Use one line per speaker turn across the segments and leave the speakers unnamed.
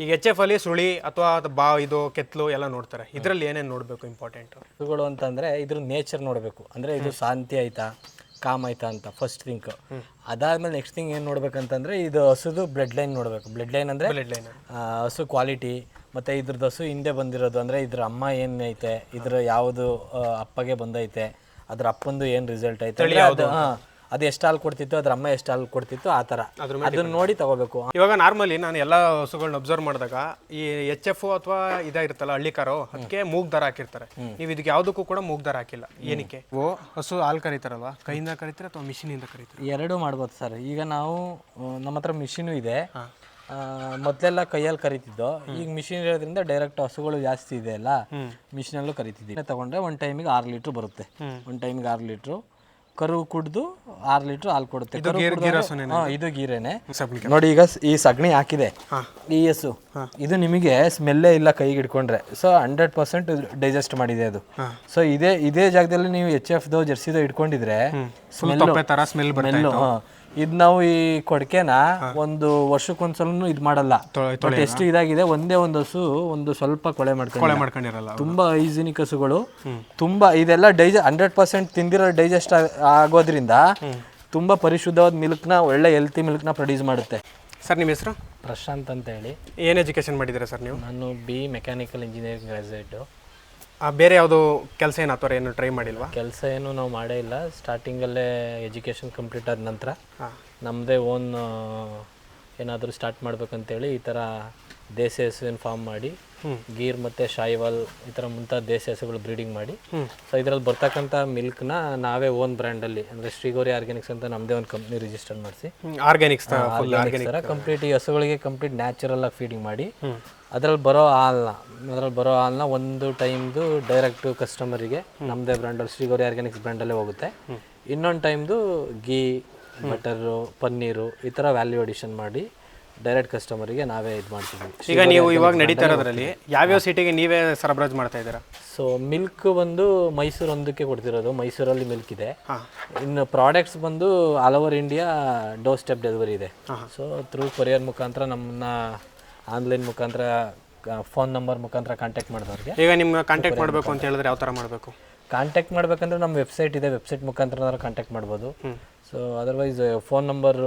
ಈಗ H F ಅಲ್ಲಿ ಸುಳಿ ಅಥವಾ ಬಾ ಇದು ಕೆತ್ತಲು ಎಲ್ಲ ನೋಡ್ತಾರೆ. ಇದರಲ್ಲಿ ಏನೇನು ನೋಡಬೇಕು ಇಂಪಾರ್ಟೆಂಟ್
ಇವುಗಳು ಅಂತಂದ್ರೆ ಇದ್ರ ನೇಚರ್ ನೋಡಬೇಕು. ಅಂದ್ರೆ ಇದು ಶಾಂತಿ ಆಯ್ತಾ ಕಾಮ್ ಆಯ್ತಾ ಅಂತ ಫಸ್ಟ್ ಥಿಂಕ್ ಅದಾದ್ಮೇಲೆ ನೆಕ್ಸ್ಟ್ ಥಿಂಗ್ ಏನು ನೋಡ್ಬೇಕಂತಂದ್ರೆ ಇದು ಹಸುದು ಬ್ಲಡ್ ಲೈನ್ ನೋಡಬೇಕು. ಬ್ಲಡ್ ಲೈನ್ ಅಂದ್ರೆ
ಬ್ಲಡ್ ಲೈನ್
ಹಸು ಕ್ವಾಲಿಟಿ ಮತ್ತೆ ಇದ್ರದ್ದು ಹಸು ಹಿಂದೆ ಬಂದಿರೋದು. ಅಂದ್ರೆ ಇದ್ರ ಅಮ್ಮ ಏನೈತೆ ಇದ್ರ ಯಾವುದು ಆ, ಅಪ್ಪಗೆ ಬಂದೈತೆ ಅದ್ರ ಅಪ್ಪಂದು ಏನ್ ರಿಸಲ್ಟ್ ಐತೆ ಅಂದ್ರೆ ಅದು ಹಾ, ಅದು ಎಷ್ಟು ಹಾಲು ಕೊಡ್ತಿತ್ತು ಅದ್ರ ಅಮ್ಮ ಎಷ್ಟು ಹಾಲು ಕೊಡ್ತಿತ್ತು ಆ ಥರ. ಅದನ್ನ ನೋಡಿ ತಗೋಬೇಕು.
ಇವಾಗ ನಾರ್ಮಲಿ ನಾನು ಎಲ್ಲ ಹಸುಗಳನ್ನ ಅಬ್ಸರ್ವ್ ಮಾಡಿದಾಗ ಈ ಎಚ್ ಎಫ್ ಅಥವಾ ಇದಾಗಿರುತ್ತಲ್ಲ ಹಳ್ಳಿಕಾರು ಅದಕ್ಕೆ ಮೂಗ್ ದರ ಹಾಕಿರ್ತಾರೆ. ನೀವು ಇದಕ್ಕೆ ಯಾವುದಕ್ಕೂ ಕೂಡ ಮೂಗ್ ದರ ಹಾಕಿಲ್ಲ ಏನಕ್ಕೆ? ಓ ಹಸು ಹಾಲು ಕರೀತಾರಲ್ವಾ? ಕೈಯಿಂದ ಕರೀತಾರೆ ಅಥವಾ ಮಿಷಿನಿಂದ ಕರೀತಾರೆ?
ಎರಡು ಮಾಡ್ಬೋದು ಸರ್. ಈಗ ನಾವು ನಮ್ಮ ಹತ್ರ ಮಿಷಿನು ಇದೆ. ಆ, ಮೊದ್ಲೆಲ್ಲ ಕೈಯಲ್ಲಿ ಕರಿತಿದ್ದೋ. ಈಗ ಮಿಷಿನ್ ಇರೋದ್ರಿಂದ ಡೈರೆಕ್ಟ್ ಹಸುಗಳು ಜಾಸ್ತಿ ಇದೆ ಅಲ್ಲ. ಮಿಷಿನಲ್ಲೂ ಕರಿತಿದ್ದೀವಿ. ತಗೊಂಡ್ರೆ ಒಂದು ಟೈಮಿಗೆ ಆರು ಲೀಟ್ರ್ ಬರುತ್ತೆ. ಒನ್ ಟೈಮಿಗೆ ಆರು ಲೀಟ್ರು ಕರು ಕುಡ್ದು ಆರ್ ಲೀಟ್ರ್ ಹಾಲು ಕೊಡುತ್ತೆ. ಕರು ಕುಡ್ದಾಗ- ಹಾ, ಇದು ಗೀರೆನೆ. ನೋಡಿ ಈಗ ಸ್- ಈ ಸಗಣಿ ಹಾಕಿದೆ. ಈ ಹಸು ಇದು ನಿಮಗೆ ಸ್ಮೆಲ್ಲೇ ಇಲ್ಲ ಕೈಗೆ ಹಿಡ್ಕೊಂಡ್ರೆ. ಸೊ ಹಂಡ್ರೆಡ್ ಪರ್ಸೆಂಟ್ ಡೈಜೆಸ್ಟ್ ಮಾಡಿದೆ ಅದು. ಸೊ ಇದೇ ಇದೇ ಜಾಗದಲ್ಲಿ ನೀವು ಎಚ್ ಎಫ್ ದೋ ಜರ್ಸಿದೋ ಇಟ್ಕೊಂಡಿದ್ರೆ
ಸ್ಮೆಲ್
ಸ್ಮೆಲ್ಲು ಇದು ನಾವು ಈ ಕೊಡಕೆನ ಒಂದು ವರ್ಷಕ್ಕೊಂದ್ಸಲ ಇದು ಮಾಡಲ್ಲ. ಬಟ್ ಎಷ್ಟು ಇದಾಗಿದೆ ಒಂದೇ ಒಂದು ಹಸು ಒಂದು ಸ್ವಲ್ಪ ಕೊಳೆ ಮಾಡ್ಕೊಂಡು
ಕೊಳೆ ಮಾಡ್ಕೊಂಡಿರಲ್ಲ
ತುಂಬಾ ಹೈಜಿನಿಕ್ ಹಸುಗಳು ತುಂಬಾ ಇದೆಲ್ಲ ಡೈಜ ಹಂಡ್ರೆಡ್ ಪರ್ಸೆಂಟ್ ತಿಂದಿರೋ ಡೈಜೆಸ್ಟ್ ಆಗೋದ್ರಿಂದ ತುಂಬಾ ಪರಿಶುದ್ಧವಾದ ಮಿಲ್ಕ್ನ ಒಳ್ಳೆ ಹೆಲ್ತಿ ಮಿಲ್ಕ್ನ ಪ್ರೊಡ್ಯೂಸ್ ಮಾಡುತ್ತೆ.
ಸರ್ ನಿಮ್ಮ ಹೆಸರು?
ಪ್ರಶಾಂತ್ ಅಂತ ಹೇಳಿ
ಏನು ಎಜುಕೇಶನ್ ಮಾಡಿದ್ದೀರಾ ಸರ್ ನೀವು?
ನಾನು ಬಿ ಮೆಕ್ಯಾನಿಕಲ್ ಇಂಜಿನಿಯರಿಂಗ್ ಗ್ರಾಜುಯೇಟು
ಆ, ಬೇರೆ ಯಾವುದು ಕೆಲಸ ಏನು ಅಥವಾ ಏನು ಟ್ರೈ ಮಾಡಿಲ್ವಾ?
ಕೆಲಸ ಏನು ನಾವು ಮಾಡೇ ಇಲ್ಲ. ಸ್ಟಾರ್ಟಿಂಗಲ್ಲೇ ಎಜುಕೇಷನ್ ಕಂಪ್ಲೀಟ್ ಆದ ನಂತರ. ನಮ್ಮದೇ ಓನ್ ಏನಾದರೂ ಸ್ಟಾರ್ಟ್ ಮಾಡ್ಬೇಕಂತೇಳಿ ಈ ಥರ ದೇಸಿ ಹಸುವಿನ ಫಾರ್ಮ್ ಮಾಡಿ ಗೀರ್ ಮತ್ತು ಶಾಯಿವಾಲ್ ಈ ಥರ ಮುಂತಾದ ದೇಸಿ ಹಸುಗಳು ಬ್ರೀಡಿಂಗ್ ಮಾಡಿ. ಸೊ ಇದರಲ್ಲಿ ಬರ್ತಕ್ಕಂಥ ಮಿಲ್ಕ್ನ ನಾವೇ ಓನ್ ಬ್ರ್ಯಾಂಡಲ್ಲಿ ಅಂದರೆ ಶ್ರೀಗೌರಿ ಆರ್ಗ್ಯಾನಿಕ್ಸ್ ಅಂತ ನಮ್ಮದೇ ಒಂದು ಕಂಪ್ನಿ ರಿಜಿಸ್ಟರ್ ಮಾಡಿಸಿ.
ಆರ್ಗ್ಯಾನಿಕ್ಸ್
ಥರ ಕಂಪ್ಲೀಟ್ ಈ ಹಸುಗಳಿಗೆ ಕಂಪ್ಲೀಟ್ ನ್ಯಾಚುರಲ್ ಆಗಿ ಫೀಡಿಂಗ್ ಮಾಡಿ. ಅದರಲ್ಲಿ ಬರೋ ಹಾಲ್ನ ಅದರಲ್ಲಿ ಬರೋ ಹಾಲ್ನ ಒಂದು ಟೈಮ್ದು ಡೈರೆಕ್ಟ್ ಕಸ್ಟಮರಿಗೆ ನಮ್ಮದೇ ಬ್ರ್ಯಾಂಡಲ್ಲಿ ಶ್ರೀಗೌರಿ ಆರ್ಗ್ಯಾನಿಕ್ಸ್ ಬ್ರ್ಯಾಂಡಲ್ಲೇ ಹೋಗುತ್ತೆ. ಇನ್ನೊಂದು ಟೈಮ್ದು ಗೀ ಬಟರು ಪನ್ನೀರು ಈ ಥರ ವ್ಯಾಲ್ಯೂ ಅಡಿಷನ್ ಮಾಡಿ ಡೈರೆಕ್ಟ್ ಕಸ್ಟಮರಿಗೆ ನಾವೇ ಇದು ಮಾಡ್ತೀವಿ
ಈಗ ನೀವು ಇವಾಗ ನಡೀತಾ ಇರೋದ್ರಲ್ಲಿ ಯಾವ್ಯಾವ ಸಿಟಿಗೆ ನೀವೇ ಸರಬರಾಜು ಮಾಡ್ತಾ ಇದ್ದೀರಾ?
ಸೊ ಮಿಲ್ಕ್ ಬಂದು ಮೈಸೂರು ಒಂದಕ್ಕೆ ಕೊಡ್ತಿರೋದು. ಮೈಸೂರಲ್ಲಿ ಮಿಲ್ಕ್ ಇದೆ. ಇನ್ನು ಪ್ರಾಡಕ್ಟ್ಸ್ ಬಂದು all over India doorstep delivery ಇದೆ ಸೊ ಥ್ರೂ ಕೊರಿಯರ್ ಮುಖಾಂತರ ನಮ್ಮನ್ನ ಆನ್ಲೈನ್ ಮುಖಾಂತರ ಫೋನ್ ನಂಬರ್ ಮುಖಾಂತರ ಕಾಂಟ್ಯಾಕ್ಟ್ ಮಾಡಿದವ್ರಿಗೆ.
ಈಗ ನಿಮ್ಮ ಕಾಂಟ್ಯಾಕ್ಟ್ ಮಾಡಬೇಕು ಅಂತ ಹೇಳಿದ್ರೆ ಯಾವ ಥರ ಮಾಡಬೇಕು?
ಕಾಂಟ್ಯಾಕ್ಟ್ ಮಾಡಬೇಕಂದ್ರೆ ನಮ್ಮ ವೆಬ್ಸೈಟ್ ಇದೆ. ವೆಬ್ಸೈಟ್ ಮುಖಾಂತರ ಕಾಂಟ್ಯಾಕ್ಟ್ ಮಾಡ್ಬೋದು. ಸೊ ಅದರ್ವೈಸ್ ಫೋನ್ ನಂಬರ್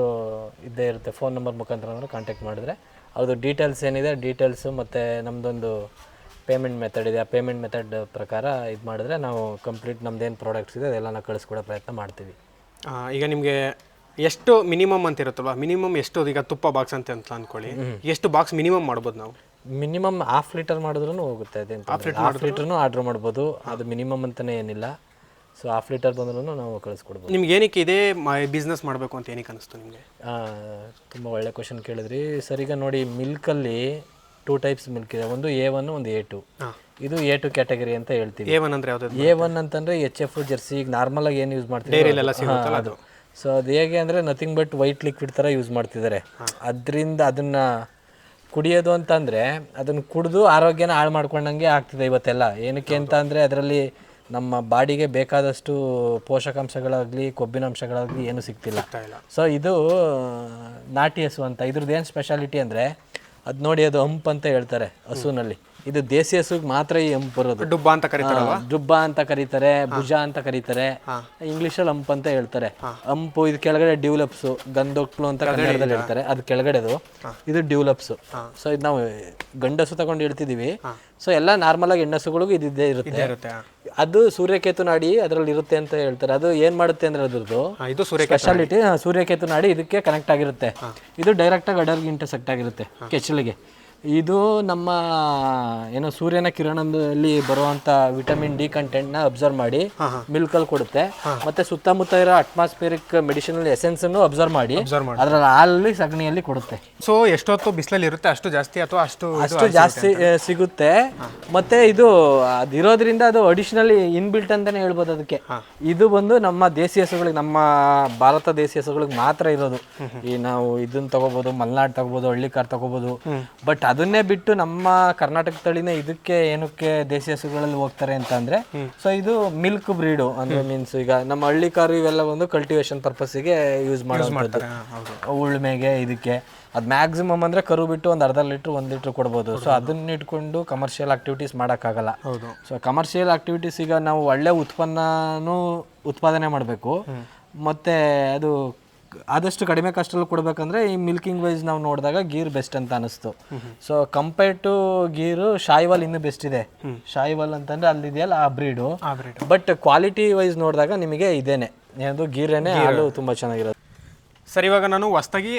ಇದ್ದೇ ಇರುತ್ತೆ. ಫೋನ್ ನಂಬರ್ ಮುಖಾಂತರ ಕಾಂಟ್ಯಾಕ್ಟ್ ಮಾಡಿದ್ರೆ. ಅದು ಡೀಟೇಲ್ಸ್ ಏನಿದೆ ಡೀಟೇಲ್ಸು ಮತ್ತು ನಮ್ಮದೊಂದು ಪೇಮೆಂಟ್ ಮೆಥಡ್ ಇದೆ. ಆ ಪೇಮೆಂಟ್ ಮೆಥಡ್ ಪ್ರಕಾರ ಇದು ಮಾಡಿದ್ರೆ ನಾವು ಕಂಪ್ಲೀಟ್ ನಮ್ಮದೇನು ಪ್ರಾಡಕ್ಟ್ಸ್ ಇದೆ ಅದೆಲ್ಲ ನಾವು ಕಳಿಸ್ಕೊಡೋ ಪ್ರಯತ್ನ ಮಾಡ್ತೀವಿ.
ಈಗ ನಿಮಗೆ ಎಷ್ಟು ಮಿನಿಮಮ್ ಅಂತ ಇರುತ್ತಲ್ವಾ? ಮಿನಿಮಮ್ ಎಷ್ಟು ಈಗ ತುಪ್ಪ ಬಾಕ್ಸ್ ಅಂತ ಅಂತ ಅಂದ್ಕೊಳ್ಳಿ ಎಷ್ಟು ಬಾಕ್ಸ್ ಮಿನಿಮಮ್ ಮಾಡ್ಬೋದು ನಾವು?
ಮಿನಿಮಮ್ ಹಾಫ್ ಲೀಟರ್ ಮಾಡಿದ್ರೂ ಹೋಗುತ್ತೆ ಅದೇನು ಹಾಫ್ ಲೀಟ್ರೂ ಆರ್ಡ್ರ್ ಮಾಡ್ಬೋದು. ಅದು ಮಿನಿಮಮ್ ಅಂತಲೇ ಏನಿಲ್ಲ. ಸೊ ಹಾಫ್ ಲೀಟರ್ ಬಂದ್ರೂ ನಾವು ಕಳಿಸ್ಕೊಡ್ಬೋದು.
ನಿಮ್ಗೆ ಏನಕ್ಕೆ ಇದೇ ಬಿಸ್ನೆಸ್ ಮಾಡಬೇಕು ಅಂತ ಏನಕ್ಕೆ ಅನಿಸ್ತು ನಿಮಗೆ?
ತುಂಬ ಒಳ್ಳೆ ಕ್ವಶನ್ ಕೇಳಿದ್ರಿ. ಸರ್ ಈಗ ನೋಡಿ ಮಿಲ್ಕಲ್ಲಿ ಟೂ ಟೈಪ್ಸ್ ಮಿಲ್ಕ್ ಇದೆ. ಒಂದು ಎ ಒನ್ ಒಂದು ಎ ಟು ಇದು ಎ ಟು ಕ್ಯಾಟಗರಿ ಅಂತ ಹೇಳ್ತೀವಿ.
ಎ ಒನ್ ಅಂದರೆ ಯಾವುದು?
ಎ ಒನ್ ಅಂತಂದ್ರೆ ಎಚ್ ಎಫ್ ಜರ್ಸಿ ಈಗ ನಾರ್ಮಲ್ ಆಗಿ ಏನು ಯೂಸ್ ಮಾಡ್ತೀವಿ ಅದು. ಸೊ ಅದು? ಹೇಗೆ ಅಂದ್ರೆ ನಥಿಂಗ್ ಬಟ್ ವೈಟ್ ಲಿಕ್ವಿಡ್ ತರ ಯೂಸ್ ಮಾಡ್ತಿದ್ದಾರೆ ಅದರಿಂದ ಅದನ್ನ ಕುಡಿಯೋದು ಅಂತಂದ್ರೆ ಅದನ್ನ ಕುಡಿದು ಆರೋಗ್ಯನ ಹಾಳು ಮಾಡ್ಕೊಂಡಂಗೆ ಆಗ್ತಿದೆ ಇವತ್ತೆಲ್ಲ. ಏನಕ್ಕೆ ಅಂತ ಅಂದ್ರೆ ಅದರಲ್ಲಿ ನಮ್ಮ ಬಾಡಿಗೆ ಬೇಕಾದಷ್ಟು ಪೋಷಕಾಂಶಗಳಾಗಲಿ ಕೊಬ್ಬಿನ ಅಂಶಗಳಾಗಲಿ ಏನೂ ಸಿಗ್ತಿಲ್ಲ. ಸೊ ಇದು ನಾಟಿ ಹಸು ಅಂತ. ಇದ್ರದ್ದು ಏನು ಸ್ಪೆಷಾಲಿಟಿ ಅಂದರೆ ಅದು ನೋಡಿ ಅದು ಹಂಪ್ ಅಂತ ಹೇಳ್ತಾರೆ ಹಸುನಲ್ಲಿ. ಇದು ದೇಸಿ ಹಸುಗ್ ಮಾತ್ರ ಈ ಹಂಪ್ ಬರೋದು.
ಡುಬ್ಬ ಅಂತ ಕರೀತಾರೆ
ಡುಬ್ಬ ಅಂತ ಕರೀತಾರೆ ಭುಜ ಅಂತ ಕರೀತಾರೆ. ಇಂಗ್ಲಿಷಲ್ಲಿ ಹಂಪ್ ಅಂತ ಹೇಳ್ತಾರೆ. ಹಂಪು ಇದು ಕೆಳಗಡೆ ಡ್ಯೂಲಪ್ಸ್ ಗಂಧೊಕ್ಲು ಅಂತ ಕನ್ನಡದಲ್ಲಿ ಹೇಳ್ತಾರೆ. ಅದು ಕೆಳಗಡೆದು. ಇದು ಡ್ಯೂಲಪ್ಸ್ ಸೊ ಇದು ನಾವು ಗಂಡಸು ತಗೊಂಡು ಹೇಳ್ತಿದೀವಿ. ಸೊ ಎಲ್ಲ ನಾರ್ಮಲ್ ಆಗಿ ಹೆಣ್ಣಸುಗಳಿಗೂ ಇದಿದ್ದೇ ಇರುತ್ತೆ. ಅದು ಸೂರ್ಯಕೇತು ನಾಡಿ ಅದರಲ್ಲಿ ಇರುತ್ತೆ ಅಂತ ಹೇಳ್ತಾರೆ. ಅದು ಏನ್ ಮಾಡುತ್ತೆ ಅಂದ್ರೆ ಅದ್ರದ್ದು
ಇದು
ಸ್ಪೆಷಾಲಿಟಿ ಸೂರ್ಯಕೇತು ನಾಡಿ ಇದಕ್ಕೆ ಕನೆಕ್ಟ್ ಆಗಿರುತ್ತೆ. ಇದು ಡೈರೆಕ್ಟ್ ಆಗಿ ಅಡರ್ಗೆ ಇಂಟರ್ಸೆಕ್ಟ್ ಆಗಿರುತ್ತೆ ಕೆಚ್ಚಲಿಗೆ. ಇದು ನಮ್ಮ ಏನೋ ಸೂರ್ಯನ ಕಿರಣದಲ್ಲಿ ಬರುವಂತ ವಿಟಮಿನ್ ಡಿ ಕಂಟೆಂಟ್ನ ಅಬ್ಸರ್ವ್ ಮಾಡಿ ಮಿಲ್ಕ್ ಅಲ್ಲಿ ಕೊಡುತ್ತೆ. ಮತ್ತೆ ಸುತ್ತಮುತ್ತ ಇರೋ ಅಟ್ಮಾಸ್ಫಿಯರಿಕ್ ಮೆಡಿಸಿನಲ್ ಎಸೆನ್ಸ್ ಅನ್ನು ಅಬ್ಸರ್ವ್ ಮಾಡಿ ಅದ್ರಲ್ಲಿ ಹಾಲಲ್ಲಿ ಸಗಣಿಯಲ್ಲಿ ಕೊಡುತ್ತೆ.
ಸೊ ಎಷ್ಟೊತ್ತು ಬಿಸಿಲಲ್ಲಿ ಇರುತ್ತೆ? ಅಷ್ಟು ಜಾಸ್ತಿ ಅಥವಾ ಅಷ್ಟು
ಅಷ್ಟು ಜಾಸ್ತಿ ಸಿಗುತ್ತೆ ಮತ್ತೆ ಇದು ಅದಿರೋದ್ರಿಂದ ಅದು ಅಡಿಷನಲಿ ಇನ್ಬಿಲ್ಟ್ ಅಂತಾನೆ ಹೇಳ್ಬೋದು ಅದಕ್ಕೆ. ಇದು ಬಂದು ನಮ್ಮ ದೇಸಿ ಹಸುಗಳಿಗೆ ನಮ್ಮ ಭಾರತ ದೇಸಿ ಹಸುಗಳಿಗೆ ಮಾತ್ರ ಇರೋದು. ಈ ನಾವು ಇದನ್ನ ತಗೋಬಹುದು ಮಲ್ನಾಡ್ ತಗೋಬಹುದು ಹಳ್ಳಿಕಾರ್ ತಗೋಬಹುದು ಬಟ್ ಅದನ್ನೇ ಬಿಟ್ಟು ನಮ್ಮ ಕರ್ನಾಟಕ ತಳಿನೇ ಇದಕ್ಕೆ ಏನಕ್ಕೆ ದೇಸಿ ಹಸುಗಳಲ್ಲಿ ಹೋಗ್ತಾರೆ ಅಂತ ಅಂದ್ರೆ ಸೊ ಇದು ಮಿಲ್ಕ್ ಬ್ರೀಡು ಅಂದ್ರೆ ಮೀನ್ಸ್ ಈಗ ನಮ್ಮ ಹಳ್ಳಿ ಕಾರು ಇವೆಲ್ಲ ಒಂದು ಕಲ್ಟಿವೇಶನ್ ಪರ್ಪಸ್ಸಿಗೆ ಯೂಸ್ ಮಾಡೋದು ಉಳ್ಮೆಗೆ ಇದಕ್ಕೆ. ಅದು ಮ್ಯಾಕ್ಸಿಮಮ್ ಅಂದ್ರೆ ಕರು ಬಿಟ್ಟು ಒಂದು ಅರ್ಧ ಲೀಟ್ರ್ ಒಂದು ಲೀಟ್ರ್ ಕೊಡ್ಬೋದು. ಸೊ ಅದನ್ನ ಇಟ್ಕೊಂಡು ಕಮರ್ಷಿಯಲ್ ಆಕ್ಟಿವಿಟೀಸ್ ಮಾಡೋಕ್ಕಾಗಲ್ಲ. ಸೊ ಕಮರ್ಷಿಯಲ್ ಆಕ್ಟಿವಿಟೀಸ್ ಈಗ ನಾವು ಒಳ್ಳೆ ಉತ್ಪನ್ನನೂ ಉತ್ಪಾದನೆ ಮಾಡಬೇಕು. ಮತ್ತೆ ಅದು ಆದಷ್ಟು ಕಡಿಮೆ ಕಷ್ಟಲ್ಲಿ ಕೊಡ್ಬೇಕಂದ್ರೆ ಈ ಮಿಲ್ಕಿಂಗ್ ವೈಸ್ ನಾವು ನೋಡಿದಾಗ ಗೀರ್ ಬೆಸ್ಟ್ ಅಂತ ಅನಿಸ್ತು. So compare to Gir Sahiwal ಇನ್ನೂ ಬೆಸ್ಟ್ ಇದೆ. ಶಾಯಿವಾಲ್ ಅಂತಂದ್ರೆ ಅಲ್ಲಿದೆಯಲ್ಲ ಆ ಬ್ರೀಡು
ಆ ಬ್ರೀಡ್
ಬಟ್ ಕ್ವಾಲಿಟಿ ವೈಸ್ ನೋಡಿದಾಗ ನಿಮಗೆ ಇದೇನೆ. ಏನದು ಗೀರೇನೆ ಹಾಲು ತುಂಬಾ ಚೆನ್ನಾಗಿರೋದು
ಸರ್ ಇವಾಗ ನಾನು ಹೊಸ್ದಾಗಿ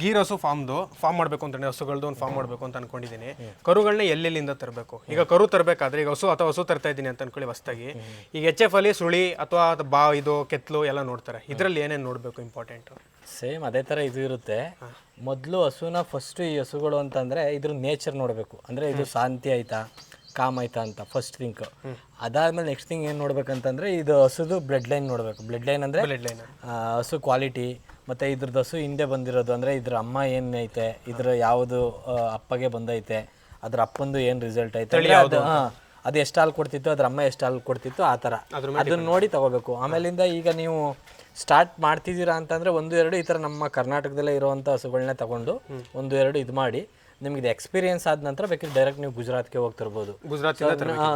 ಗೀರ್ ಹಸು ಫಾರ್ಮ್ದು ಫಾರ್ಮ್ ಮಾಡಬೇಕು ಅಂತ ಹಸುಗಳದ್ದು ಒಂದು ಫಾರ್ಮ್ ಮಾಡಬೇಕು ಅಂತ ಅನ್ಕೊಂಡಿದ್ದೀನಿ ಕರುಗಳನ್ನ ಎಲ್ಲೆಲ್ಲಿಂದ ತರಬೇಕು? ಈಗ ಕರು ತರಬೇಕಾದ್ರೆ ಈಗ ಹಸು ಅಥವಾ ಹಸು ತರ್ತಾ ಇದ್ದೀನಿ ಅಂತ ಅನ್ಕೊಳ್ಳಿ ಹೊಸ್ದಾಗಿ. ಈಗ ಎಚ್ ಎಫ್ ಅಲ್ಲಿ ಸುಳಿ ಅಥವಾ ಅದು ಬಾ ಇದು ಕೆತ್ತಲು ಎಲ್ಲ ನೋಡ್ತಾರೆ. ಇದರಲ್ಲಿ ಏನೇನು ನೋಡಬೇಕು ಇಂಪಾರ್ಟೆಂಟ್
ಸೇಮ್ ಅದೇ ಥರ ಇದು ಇರುತ್ತೆ. ಮೊದಲು ಹಸುನ ಫಸ್ಟ್ ಈ ಹಸುಗಳು ಅಂತಂದರೆ ಇದ್ರ ನೇಚರ್ ನೋಡಬೇಕು. ಅಂದರೆ ಇದು ಶಾಂತಿ ಆಯಿತಾ ಕಾಮ್ ಆಯ್ತಾ ಅಂತ ಫಸ್ಟ್ ಥಿಂಕ್ ಅದಾದ್ಮೇಲೆ ನೆಕ್ಸ್ಟ್ ಥಿಂಗ್ ಏನು ನೋಡ್ಬೇಕಂತಂದ್ರೆ ಇದು ಹಸುದು ಬ್ಲಡ್ ಲೈನ್ ನೋಡಬೇಕು ಬ್ಲಡ್ ಲೈನ್ ಅಂದರೆ ಹಸು ಕ್ವಾಲಿಟಿ ಮತ್ತು ಇದ್ರದ್ದು ಹಸು ಹಿಂದೆ ಬಂದಿರೋದು ಅಂದ್ರೆ ಇದ್ರ ಅಮ್ಮ ಏನೈತೆ ಇದ್ರ ಯಾವುದು ಅಪ್ಪಗೆ ಬಂದೈತೆ ಅದ್ರ ಅಪ್ಪಂದು ಏನು ರಿಸಲ್ಟ್ ಐತೆ ಅದು ಹಾಂ ಅದು ಎಷ್ಟು ಹಾಲು ಕೊಡ್ತಿತ್ತು ಅದ್ರ ಅಮ್ಮ ಎಷ್ಟು ಹಾಲು ಕೊಡ್ತಿತ್ತು ಆ ಥರ. ಅದನ್ನ ನೋಡಿ ತಗೋಬೇಕು. ಆಮೇಲಿಂದ ಈಗ ನೀವು ಸ್ಟಾರ್ಟ್ ಮಾಡ್ತಿದ್ದೀರಾ ಅಂತಂದ್ರೆ ಒಂದು ಎರಡು ಈ ಥರ ನಮ್ಮ ಕರ್ನಾಟಕದಲ್ಲೇ ಇರುವಂಥ ಹಸುಗಳನ್ನೇ ತಗೊಂಡು ಒಂದು ಎರಡು ಇದು ಮಾಡಿ. ನಿಮ್ಗೆ ಇದು ಎಕ್ಸ್ಪೀರಿಯನ್ಸ್ ಆದ ನಂತರ ಬೇಕಿದ್ರೆ ಡೈರೆಕ್ಟ್ ನೀವು ಗುಜರಾತ್ಗೆ ಹೋಗಿ ತರ್ಬೋದು.
ಗುಜರಾತ್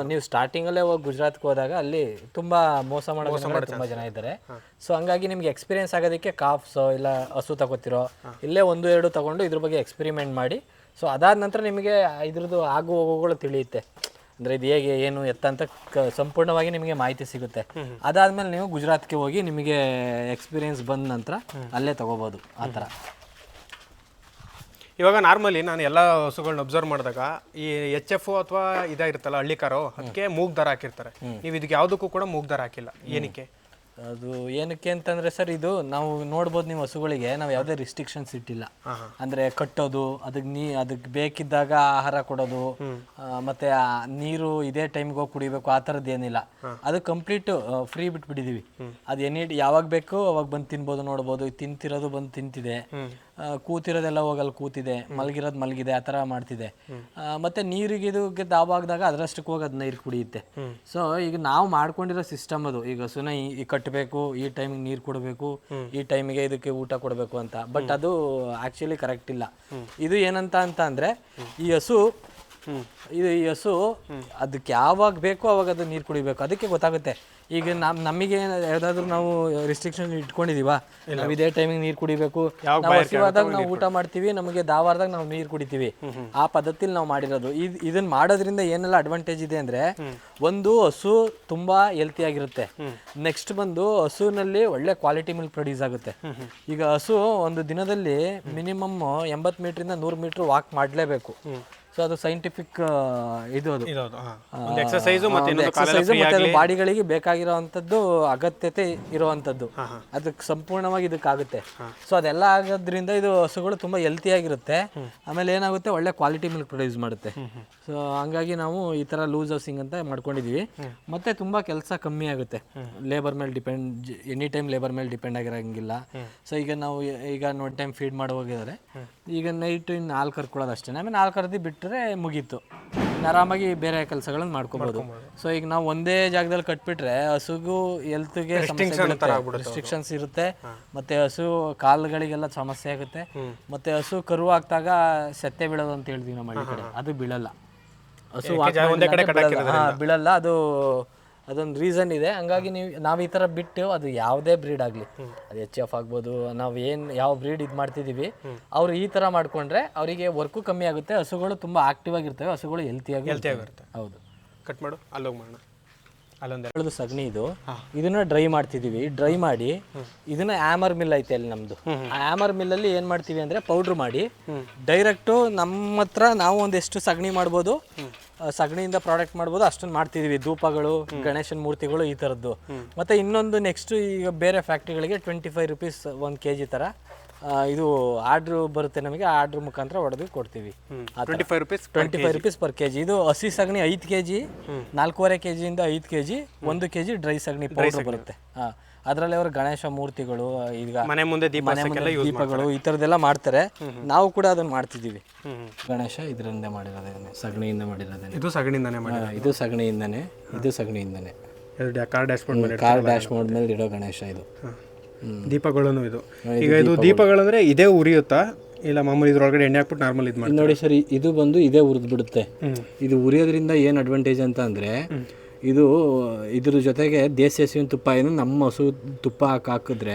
ನೀವು ಸ್ಟಾರ್ಟಿಂಗಲ್ಲೇ ಹೋಗಿ ಗುಜರಾತ್ಗೆ ಹೋದಾಗ ಅಲ್ಲಿ ತುಂಬಾ ಮೋಸ ಮಾಡೋ ಜನಗಳು ತುಂಬಾ ಜನ ಇದ್ದಾರೆ. ಸೊ ಹಂಗಾಗಿ ನಿಮ್ಗೆ ಎಕ್ಸ್ಪೀರಿಯನ್ಸ್ ಆಗೋದಕ್ಕೆ ಕಾಫ್ಸ್ ಇಲ್ಲ ಹಸು ತಗೋತಿರೋ ಇಲ್ಲೇ ಒಂದು ಎರಡು ತಗೊಂಡು ಇದ್ರ ಬಗ್ಗೆ ಎಕ್ಸ್ಪೆರಿಮೆಂಟ್ ಮಾಡಿ. ಸೊ ಅದಾದ ನಂತರ ನಿಮಗೆ ಇದ್ರದ್ದು ಆಗು ಹೋಗುಗಳು ತಿಳಿಯುತ್ತೆ. ಅಂದ್ರೆ ಇದು ಹೇಗೆ ಏನು ಎತ್ತ ಅಂತ ಕ- ಸಂಪೂರ್ಣವಾಗಿ ನಿಮಗೆ ಮಾಹಿತಿ ಸಿಗುತ್ತೆ. ಅದಾದಮೇಲೆ ನೀವು ಗುಜರಾತ್ಗೆ ಹೋಗಿ ನಿಮಗೆ ಎಕ್ಸ್ಪೀರಿಯನ್ಸ್ ಬಂದ ನಂತರ ಅಲ್ಲೇ ತಗೋಬೋದು ಆ ಥರ
ಇವಾಗ ನಾರ್ಮಲಿ ನಾನು ಎಲ್ಲ ಹಸುಗಳನ್ನ ಅಬ್ಸರ್ವ್ ಮಾಡಿದಾಗ ಈ ಎಚ್ ಎಫ್ ಅಥವಾ ಇದಾಗಿರುತ್ತಲ್ಲ ಹಳ್ಳಿ ಕಾರು ಅದಕ್ಕೆ ಮೂಗ್ ದರ ಹಾಕಿರ್ತಾರೆ. ನೀವು ಇದಕ್ಕೆ ಯಾವುದಕ್ಕೂ ಕೂಡ ಮೂಗ್ ದರ ಹಾಕಿಲ್ಲ. ಏನಕ್ಕೆ?
ಅದು ಏನಕ್ಕೆ ಅಂತಂದ್ರೆ ಸರ್ ಇದು ನಾವು ನೋಡ್ಬೋದು ನೀವು ಹಸುಗಳಿಗೆ ನಾವು ಯಾವುದೇ ರಿಸ್ಟ್ರಿಕ್ಷನ್ಸ್ ಇಟ್ಟಿಲ್ಲ. ಅಂದ್ರೆ ಕಟ್ಟೋದು ಅದಕ್ಕೆ ನೀ ಅದಕ್ಕೆ ಬೇಕಿದ್ದಾಗ ಆಹಾರ ಕೊಡೋದು ಮತ್ತೆ ಆ ನೀರು ಇದೇ ಟೈಮ್ಗೆ ಹೋಗಿ ಕುಡಿಬೇಕು ಆ ಥರದ್ದು ಏನಿಲ್ಲ. ಅದು ಕಂಪ್ಲೀಟ್ ಫ್ರೀ ಬಿಟ್ಬಿಟ್ಟಿದೀವಿ. ಅದು ಎನಿ ಯಾವಾಗ ಬೇಕು ಅವಾಗ ಬಂದು ತಿನ್ಬೋದು ನೋಡ್ಬೋದು ತಿಂತಿರೋದು ಬಂದು ತಿಂತಿದೆ. ಕೂತಿರೋದೆಲ್ಲ ಹೋಗಲ್ಲಿ ಕೂತಿದೆ ಮಲಗಿರೋದು ಮಲಗಿದೆ ಆ ಥರ ಮಾಡ್ತಿದೆ. ಮತ್ತು ಮತ್ತೆ ನೀರಿಗೆ ಇದು ದಾವಾಗದಾಗ ಅದರಷ್ಟಕ್ಕೆ ಹೋಗಿ ಅದು ನೀರು ಕುಡಿಯುತ್ತೆ. ಸೊ ಈಗ ನಾವು ಮಾಡ್ಕೊಂಡಿರೋ ಸಿಸ್ಟಮ್ ಅದು. ಈಗ ಹಸುನ ಈ- ಕಟ್ಟಬೇಕು ಈ ಟೈಮಿಗೆ ನೀರು ಕೊಡಬೇಕು ಈ ಟೈಮಿಗೆ ಇದಕ್ಕೆ ಊಟ ಕೊಡಬೇಕು ಅಂತ. ಬಟ್ ಅದು ಆಕ್ಚುಲಿ ಕರೆಕ್ಟ್ ಇಲ್ಲ. ಇದು ಏನಂತ ಅಂತ ಅಂದ್ರೆ ಈ ಹಸು ಇದು ಈ ಹಸು ಅದಕ್ಕೆ ಯಾವಾಗ ಬೇಕೋ ಅವಾಗ ಅದು ನೀರು ಕುಡಿಬೇಕು. ಅದಕ್ಕೆ ಗೊತ್ತಾಗುತ್ತೆ. ಈಗ ನಮ್ ನಮಗೆ ಯಾವ್ದಾದ್ರು ನಾವು ರಿಸ್ಟ್ರಿಕ್ಷನ್ ಇಟ್ಕೊಂಡಿದೀವಾ? ನಾವು ಇದೇ ಟೈಮಿಗೆ ನೀರು ಕುಡಿಬೇಕು. ನಾವು ಹಸಿವಾದಾಗ ನಾವು ಊಟ ಮಾಡ್ತೀವಿ ನಮಗೆ ದಾವಾರದಾಗ ನಾವು ನೀರು ಕುಡಿತೀವಿ. ಆ ಪದ್ಧತಿಲಿ ನಾವು ಮಾಡಿರೋದು. ಇದ್ ಇದನ್ನ ಮಾಡೋದ್ರಿಂದ ಏನೆಲ್ಲ ಅಡ್ವಾಂಟೇಜ್ ಇದೆ ಅಂದ್ರೆ ಒಂದು ಹಸು ತುಂಬಾ ಹೆಲ್ತಿ ಆಗಿರುತ್ತೆ. ನೆಕ್ಸ್ಟ್ ಬಂದು ಹಸುವಿನಲ್ಲಿ ಒಳ್ಳೆ ಕ್ವಾಲಿಟಿ ಮಿಲ್ಕ್ ಪ್ರೊಡ್ಯೂಸ್ ಆಗುತ್ತೆ. ಈಗ ಹಸು ಒಂದು ದಿನದಲ್ಲಿ ಮಿನಿಮಮ್ ಎಂಬತ್ತು ಮೀಟ್ರಿಂದ ನೂರು ಮೀಟ್ರ್ ವಾಕ್ ಮಾಡಲೇಬೇಕು. ಸೊ ಅದು ಸೈಂಟಿಫಿಕ್ ಇದು ಅದು.
ಎಕ್ಸಸೈಸ್ ಒಂದು ಎಕ್ಸರ್ಸೈಸು ಮತ್ತೆ ಇನ್ನೊಂದು ಕಾಲೆಲ್ಲ
ಎಕ್ಸರ್ಸೈಸ್ ಮತ್ತೆ ಅದು ಬಾಡಿಗಳಿಗೆ ಬೇಕಾಗಿರೋವಂಥದ್ದು ಅಗತ್ಯತೆ ಇರುವಂತದ್ದು ಅದಕ್ಕೆ ಸಂಪೂರ್ಣವಾಗಿ ಇದಕ್ಕಾಗುತ್ತೆ. ಸೊ ಅದೆಲ್ಲ ಆಗೋದ್ರಿಂದ ಇದು ಹಸುಗಳು ತುಂಬಾ ಹೆಲ್ತಿ ಆಗಿರುತ್ತೆ. ಆಮೇಲೆ ಏನಾಗುತ್ತೆ ಒಳ್ಳೆ ಕ್ವಾಲಿಟಿ ಮಿಲ್ಕ್ ಪ್ರೊಡ್ಯೂಸ್ ಮಾಡುತ್ತೆ. ಸೊ ಹಂಗಾಗಿ ನಾವು ಈ ತರ ಲೂಸ್ ಹೌಸಿಂಗ್ ಅಂತ ಮಾಡ್ಕೊಂಡಿದೀವಿ. ಮತ್ತೆ ತುಂಬಾ ಕೆಲಸ ಕಮ್ಮಿ ಆಗುತ್ತೆ. ಲೇಬರ್ ಮೇಲೆ ಡಿಪೆಂಡ್ ಎನಿ ಟೈಮ್ ಲೇಬರ್ ಮೇಲೆ ಡಿಪೆಂಡ್ ಆಗಿರಂಗಿಲ್ಲ. ಸೊ ಈಗ ನಾವು ಈಗ ಒನ್ ಟೈಮ್ ಫೀಡ್ ಮಾಡಿ ಹೋಗಿದ್ದಾರೆ ಈಗ ನೈಟ್ ಇನ್ ಹಾಲು ಕರ್ಕೊಳ್ಳೋದು ಅಷ್ಟೇ ಆಮೇಲೆ ಹಾಲು ಕರ್ದು ಬಿಟ್ಟರೆ ಮುಗೀತು. ಇನ್ನು ಆರಾಮಾಗಿ ಬೇರೆ ಕೆಲಸಗಳನ್ನ ಮಾಡ್ಕೋಬಹುದು ಸೊ ಈಗ ನಾವು ಒಂದೇ ಜಾಗದಲ್ಲಿ ಕಟ್ಬಿಟ್ರೆ ಹಸುಗೂ ಹೆಲ್ತ್ಗೆ ರೆಸ್ಟ್ರಿಕ್ಷನ್ಸ್ ಇರುತ್ತೆ. ಮತ್ತೆ ಹಸು ಕಾಲುಗಳಿಗೆಲ್ಲ ಸಮಸ್ಯೆ ಆಗುತ್ತೆ. ಮತ್ತೆ ಹಸು ಕರು ಹಾಕ್ದಾಗ ಸೆತ್ತೆ ಬೀಳೋದು ಅಂತ ಹೇಳಿದ್ವಿ ನಮ್ಮ ಹಳ್ಳಿ ಕಡೆ. ಅದು ಬೀಳಲ್ಲ. ಹಸು ಬೀಳಲ್ಲ. ಅದು ಅದೊಂದು ರೀಸನ್ ಇದೆ. ಹಂಗಾಗಿ ನೀವು ನಾವು ಈ ಥರ ಬಿಟ್ಟು ಅದು ಯಾವುದೇ ಬ್ರೀಡ್ ಆಗಲಿ. ಅದು ಎಚ್ ಎಫ್ ಆಗ್ಬೋದು ನಾವು ಏನು ಯಾವ ಬ್ರೀಡ್ ಇದು ಮಾಡ್ತಿದ್ದೀವಿ ಅವರು ಈ ಥರ ಮಾಡಿಕೊಂಡ್ರೆ ಅವರಿಗೆ ವರ್ಕು ಕಮ್ಮಿ ಆಗುತ್ತೆ. ಹಸುಗಳು ತುಂಬ ಆಕ್ಟಿವ್ ಆಗಿರ್ತವೆ. ಹಸುಗಳು ಹೆಲ್ತಿಯಾಗಿ
ಹೆಲ್ತಿಯಾಗಿರುತ್ತೆ
ಹೌದು.
ಕಟ್ ಮಾಡು ಅಲ್ಲೋಗಿ ಮಾಡೋಣ ಅಲ್ಲೊಂದು
ಸಗಣಿ ಇದು. ಇದನ್ನ ಡ್ರೈ ಮಾಡ್ತಿದೀವಿ. ಡ್ರೈ ಮಾಡಿ ಇದನ್ನ ಆಮರ್ ಮಿಲ್ ಐತೆ ಅಲ್ಲಿ ನಮ್ದು. ಆ ಆಮರ್ ಮಿಲ್ ಅಲ್ಲಿ ಏನ್ ಮಾಡ್ತೀವಿ ಅಂದ್ರೆ ಪೌಡರ್ ಮಾಡಿ ಡೈರೆಕ್ಟ್ ನಮ್ಮ ಹತ್ರ ನಾವು ಒಂದೆಷ್ಟು ಸಗಣಿ ಮಾಡ್ಬೋದು. ಸಗಣಿಯಿಂದ ಪ್ರಾಡಕ್ಟ್ ಮಾಡ್ಬೋದು. ಅಷ್ಟನ್ನು ಮಾಡ್ತಿದೀವಿ. ಧೂಪಗಳು ಗಣೇಶನ ಮೂರ್ತಿಗಳು ಈ ತರದ್ದು. ಮತ್ತೆ ಇನ್ನೊಂದು ನೆಕ್ಸ್ಟ್ ಈಗ ಬೇರೆ ಫ್ಯಾಕ್ಟ್ರಿಗಳಿಗೆ ಟ್ವೆಂಟಿ ಫೈವ್ ರುಪೀಸ್ ಒಂದು ಕೆ ಜಿ ಥರ ಆ, ಇದು ಆರ್ಡ್ರ್ ಬರುತ್ತೆ ನಮಗೆ ಆರ್ಡ್ರ್ ಮುಖಾಂತರ ಹೊಡೆದು ಕೊಡ್ತೀವಿ.
Twenty five rupees
twenty five rupees per KG ಇದು ಹಸಿ ಸಗಣಿ ಐದು ಕೆಜಿ ನಾಲ್ಕೂವರೆ ಕೆಜಿಯಿಂದ ಐದು ಕೆಜಿ ಒಂದು ಕೆಜಿ ಡ್ರೈ ಸಗಣಿ ಪೌಡರ್ ಬರುತ್ತೆ. ಹಾ. ಅದರಲ್ಲಿ ಅವರು ಗಣೇಶ ಮೂರ್ತಿಗಳು ಈಗ
ಮನೆ ಮುಂದೆ
ದೀಪಗಳು ಈ ಥರದ್ದೆಲ್ಲ ಮಾಡ್ತಾರೆ. ನಾವು ಕೂಡ ಅದನ್ನ ಮಾಡ್ತಿದ್ದೀವಿ. ಗಣೇಶ ಇದರಿಂದ ಮಾಡಿರೋದೇನೆ ಸಗಣಿಯಿಂದ ಮಾಡಿರೋದೇನೆ.
ಇದು ಸಗಣಿಯಿಂದನೇ ಮಾಡಿ
ಇದು ಸಗಣಿಯಿಂದನೇ ಇದು ಸಗಣಿಯಿಂದನೇ.
ಕಾರ್ ಡ್ಯಾಶ್ಬೋರ್ಡ್ ಮೇಲೆ
ಕಾರ್ ಡ್ಯಾಶ್ ಬೋರ್ಡ್ ಮೇಲೆ ಇಡೋ ಗಣೇಶ ಇದು.
ದೀಪಗಳನ್ನು ಇದು. ಈಗ ಇದು ದೀಪಗಳಂದ್ರೆ ಇದೇ ಉರಿಯುತ್ತಾ? ಇಲ್ಲ ಮಾಮೂಲಿ ಇದ್ರೊಳಗಡೆ ಎಣ್ಣೆ ಹಾಕ್ಬಿಟ್ಟು ನಾರ್ಮಲ್ ಇದು ಮಾಡಿ
ನೋಡಿ ಸರ್ ಇದು ಬಂದು ಇದೇ ಉರಿದ್ಬಿಡುತ್ತೆ. ಇದು ಉರಿಯೋದ್ರಿಂದ ಏನು ಅಡ್ವಾಂಟೇಜ್ ಅಂತ ಅಂದರೆ ಇದು ಇದ್ರ ಜೊತೆಗೆ ದೇಸಿ ಹಸುವಿನ ತುಪ್ಪ ಏನು ನಮ್ಮ ಹಸು ತುಪ್ಪ ಹಾಕಿ ಹಾಕಿದ್ರೆ